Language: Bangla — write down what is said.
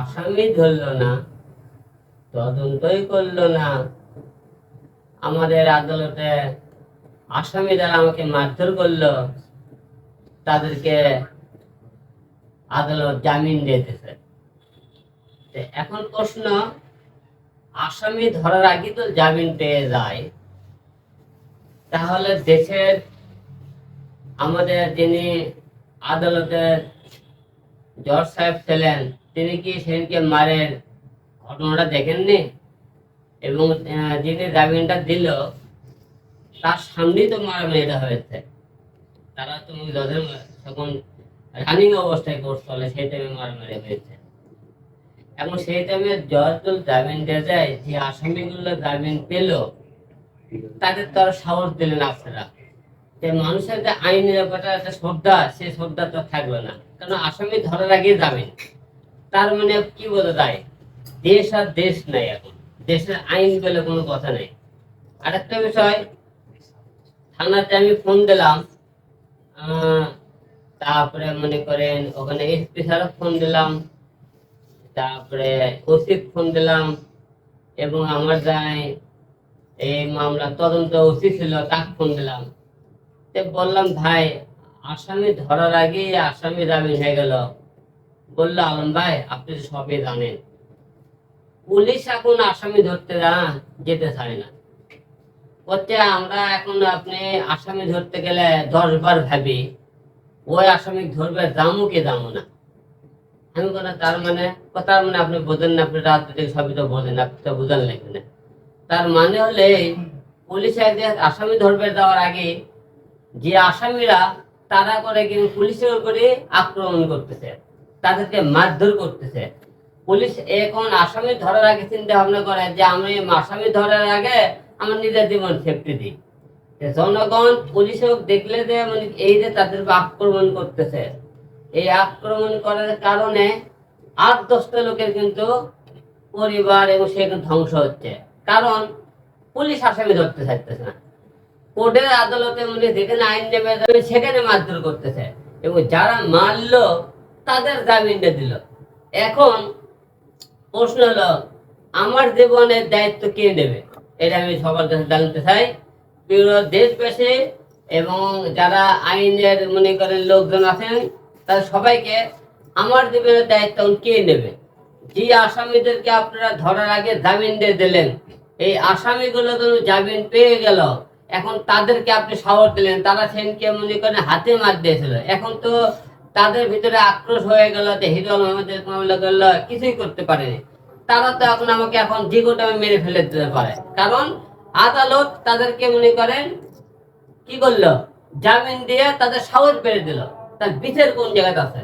আসামি ধরলো না, তদন্তই করল না। আমাদের আদালতে আসামি দ্বারা আমাকে মারধর করল, তাদেরকে আদালত জামিন দিতেছে এখন প্রশ্ন, আসামি ধরার আগে তো জামিন পেয়ে যায়। তাহলে দেশের আমাদের যিনি আদালতের জজ সাহেব ছিলেন তিনি কি সেদিনকে মারের ঘটনাটা দেখেননি? এবং যিনি জামিনটা দিল, তার সামনেই তো মারামারিটা হয়েছে। তারা তো জজের তখন রানিং অবস্থায় কোর্স চলে সেই টাইমে মারামারি হয়েছে। এখন সেই টাইমে তো জামিন দিয়ে যায় যে আসামিগুলো জামিন পেল, তাদের তো সাহস দিলেন আপনারা। যে মানুষের যে আইন ব্যাপারটা একটা শ্রদ্ধা, সেই শ্রদ্ধা তো থাকবে না। কারণ আসামি ধরার আগে যাবেন তার মানে কি বোঝা যায় দেশ আর দেশ নাই এখন। দেশের আইন বলে কোনো কথা নেই। আরেকটা বিষয়, থানাতে আমি ফোন দিলাম তারপরে মনে করেন ওখানে এসপি স্যারও ফোন দিলাম, তারপরে ওসি ফোন দিলাম, এবং আমার যাই এই মামলা তদন্ত ওসি ছিল, তাকে ফোন দিলাম। বললাম, ভাই, আসামি ধরার আগে আসামি জামিন হয়ে গেল। বলল, আলম ভাই, আপনি সবই জানেন। পুলিশ এখন আসামি ধরতে যেতে চায় না। বলছে, আমরা এখন আপনি আসামি ধরতে গেলে দশ বার ভাবি, ওই আসামি ধরবে দামও কি দামও না। আমি কোনো তার মানে তার মানে আপনি বোঝেন না, আপনি রাজনৈতিক সবই তো বোঝেন, আপনি তো বুঝান না তার মানে হলে পুলিশ একদিন আসামি ধরবে দেওয়ার আগে যে আসামিরা তারা করে কিন্তু পুলিশের উপরে আক্রমণ করতেছে। তাদেরকে মারধর করতেছে। পুলিশ এখন আসামি ধরার আগে চিন্তা ভাবনা করে যে আমি আসামি ধরার আগে আমার নিজের জীবন সেফটি দিই। জনগণ পুলিশও দেখলে যে মানে এই যে তাদের আক্রমণ করতেছে, এই আক্রমণ করার কারণে আট দশটা লোকের কিন্তু পরিবার এবং সেখানে ধ্বংস হচ্ছে। কারণ পুলিশ আসামি ধরতে চাইতেছে না। কোর্টের আদালতে মানে যেখানে আইন নেবে সেখানে মারধর করতেছে। এবং যারা মারলো তাদের জামিনটা দিল। এখন প্রশ্ন হলো, আমার জীবনের দায়িত্ব কে নেবে? এটা আমি সবার কাছে জানতে চাই। পুরো দেশবাসী এবং যারা আইনের মনে করেন লোকজন আছেন তাদের সবাইকে আমার জীবনের দায়িত্ব কে নেবে? যে আসামিদেরকে আপনারা ধরার আগে জামিন দিয়ে দিলেন, এই আসামিগুলো তো জামিন পেয়ে গেল, এখন তাদেরকে আপনি সাহস দিলেন। তারা সেনকে মনে করেন হাতে মার দিয়েছিল। এখন তো তাদের ভিতরে আক্রোশ হয়ে গেল যে হিরল আমাদের মামলা করল, কিছুই করতে পারেনি। তারা তো এখন আমাকে এখন যে আমি মেরে ফেলে দিতে পারে। কারণ আদালত তাদেরকে মনে করেন, কি করল? জামিন দিয়ে তাদের সাহস বেড়ে দিল। তার বিচার কোন জায়গাতে আছে?